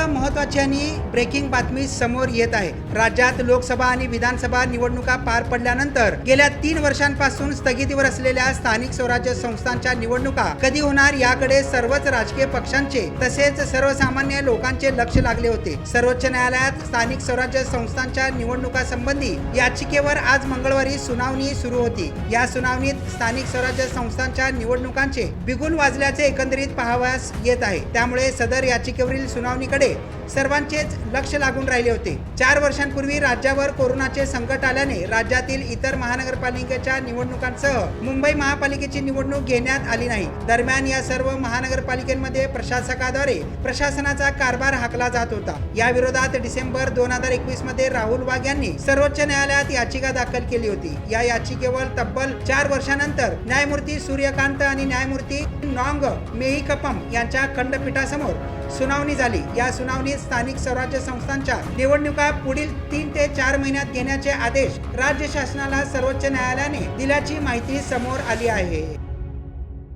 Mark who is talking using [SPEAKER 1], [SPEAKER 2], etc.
[SPEAKER 1] आता महत्वाची आणि ब्रेकिंग बातमी समोर येत आहे. राज्यात लोकसभा आणि विधानसभा निवडणुका पार पडल्यानंतर गेल्या तीन वर्षांपासून स्थगितीवर असलेल्या स्थानिक स्वराज्य संस्थांच्या निवडणुका कधी होणार याकडे सर्वच राजकीय पक्षांचे तसेच सर्वसामान्य लोकांचे लक्ष लागले होते. सर्वोच्च न्यायालयात स्थानिक स्वराज्य संस्थांच्या निवडणुका संबंधी याचिकेवर आज मंगळवारी सुनावणी सुरू होती. या सुनावणीत स्थानिक स्वराज्य संस्थांच्या निवडणुकांचे बिगुल वाजल्याचे एकंदरीत पाहावयास येत आहे. त्यामुळे सदर याचिकेवरील सुनावणीकडे सर्वांचेच लक्ष लागून राहिले होते. चार वर्षांपूर्वी राज्यावर कोरोनाचे संकट आल्याने राज्यातील इतर महानगरपालिकेच्या निवडणुकांसह मुंबई महापालिकेची निवडणूक घेण्यात आली नाही. दरम्यान या सर्व महानगरपालिकेमध्ये प्रशासकाद्वारे प्रशासनाचा कारभार हाकला जात होता. या विरोधात डिसेंबर दोन हजार एकवीसमध्ये राहुल वाघ यांनी सर्वोच्च न्यायालयात याचिका दाखल केली होती. या याचिकेवर तब्बल चार वर्षानंतर न्यायमूर्ती सूर्यकांत आणि न्यायमूर्ती नॉंग मेहिकपम यांच्या खंडपीठासमोर सुनावणी झाली. या सुनावणी स्थानिक स्वराज्य संस्थांच्या निवडणुका पुढील तीन ते चार महिन्यात घेण्याचे आदेश राज्य शासनाला सर्वोच्च न्यायालयाने दिल्याची माहिती समोर आली आहे.